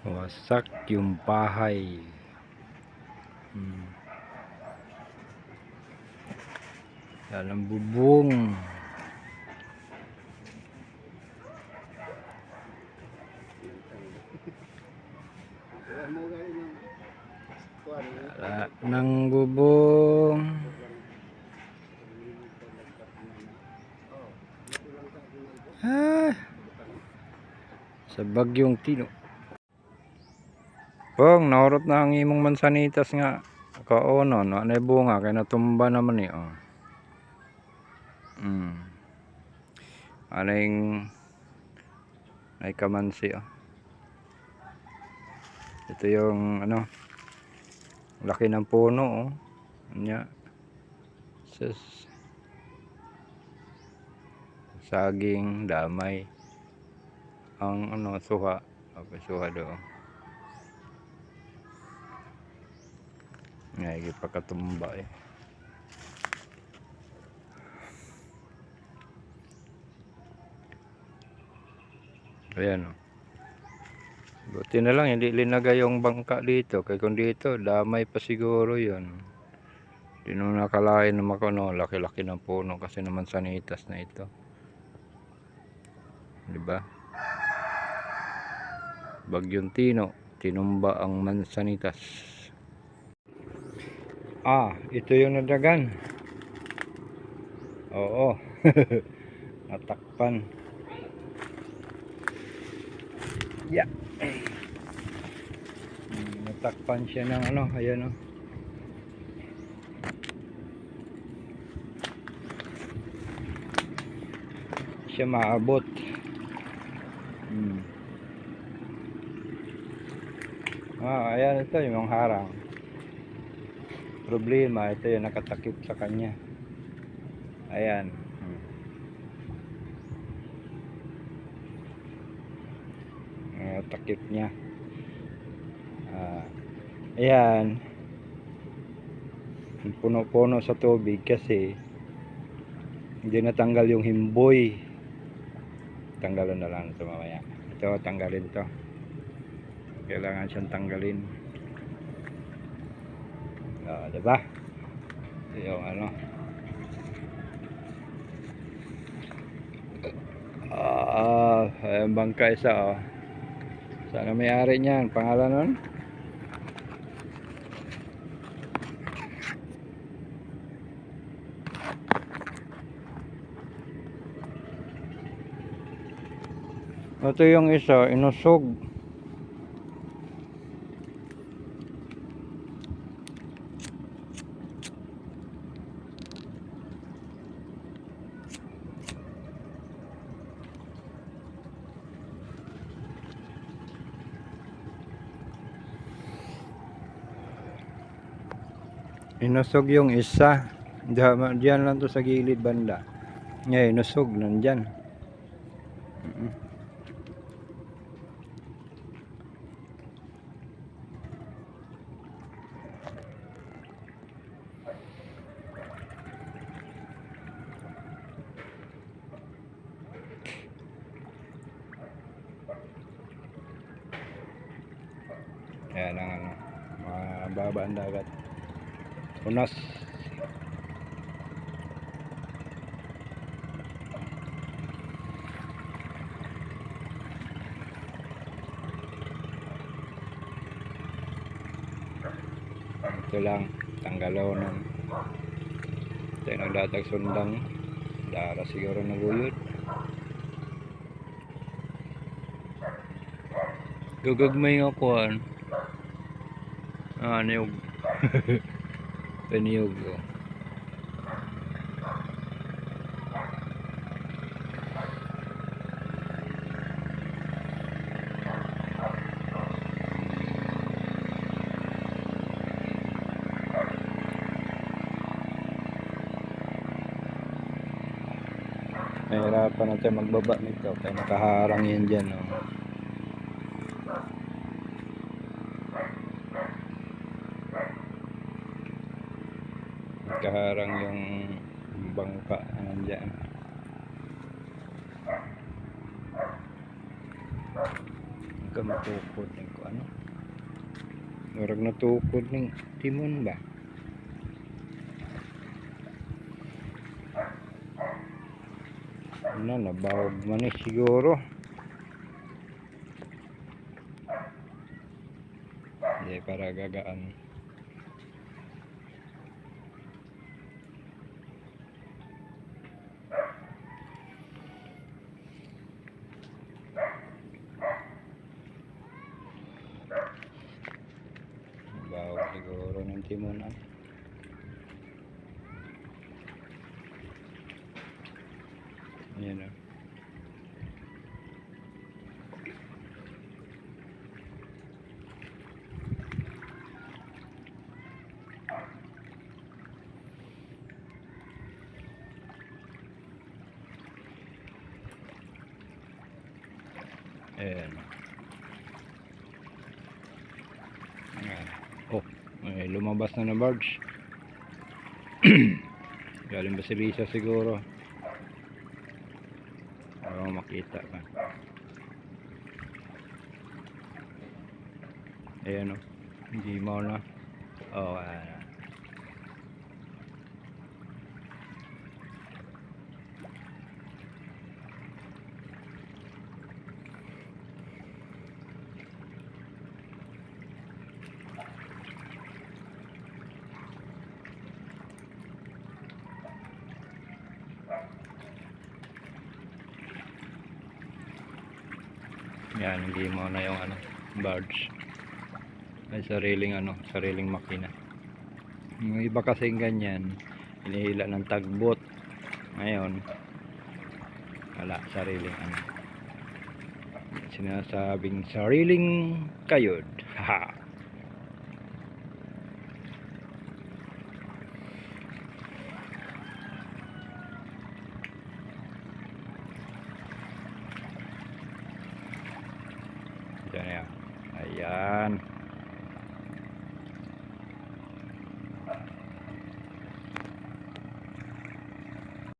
Wasak yung bahay. Hmm. Yan ang bubong. Wala ng bubong. Ah, sa bagyong tino. Pong, naurot na ang imong mansanitas nga. Kaono, no? Ano bunga? Kaya natumba naman eh. Oh. Mm. Ano yung... Ay kamansi, oh. Ito yung, ano... Laki ng puno, oh. Anya. Sus. Saging, damay. Ang, ano, suha. Okay, suha doon. Ngayon, pagkatumba eh. Ayan o. Buti na lang hindi linagay yung bangka dito. Kaya kung dito, damay pa siguro yun. Hindi naman nakalain naman ko no, laki-laki ng puno kasi naman sanitas na ito. Di ba? Bagyong Tino, tinumba ang mansanitas. Ah, ito yung nadagan. Oo. Natakpan. Yeah. Hmm, Natakpan siya ng ano, ayan oh. Siya maabot. Hmm. Ah, ayan ito yung harang. Problema, ito yung nakatakip sa kanya. Ayan. Hmm. Ah, takip niya. Ah, ayan. Puno-puno sa tubig kasi hindi natanggal yung himboy. Tanggalin na lang ito mamaya. Ito, tanggalin ito. Kailangan siyang tanggalin. Ah, diba? Ito yung ano. Ah, ayan bangka isa oh. Sana may-ari niyan. Pangalan nun? Ito yung isa, inusog. Inusog yung isa. Diyan, lang to sa gilid banda. Ngayon, inusog nandyan. Mm-mm. Kaya lang ano, mababa ang dagat. Unas. Ito lang, tanggalonan. Ito yung nagdatag sundang. Dara siguro naguyod. Gagagmay nga kuhan. Ah, niyog. Paniyog. Oh. Nahirapan natin magbaba nito kaya nakaharang yan dyan. Oh. Nakaharang yung bangka nandyan. ka matukod ng ko ano. Murag natukod ng timon ba? Ano, nabawag man eh siguro. Hindi, para gagaan. Siguro ng timon ah. Ayan ah. Ayan. Ayan. Oh, may lumabas na na barge. Galing ba si Lisa siguro? Para makita ka. Ayan o. Hindi mo na. Oh, ayan. Yan, hindi mo na yung ano, barge. May sariling ano, sariling makina. Yung iba kasing ganyan, inihila ng tagbot. Ngayon, wala, sariling ano. Sinasabing sariling kayod. Haha.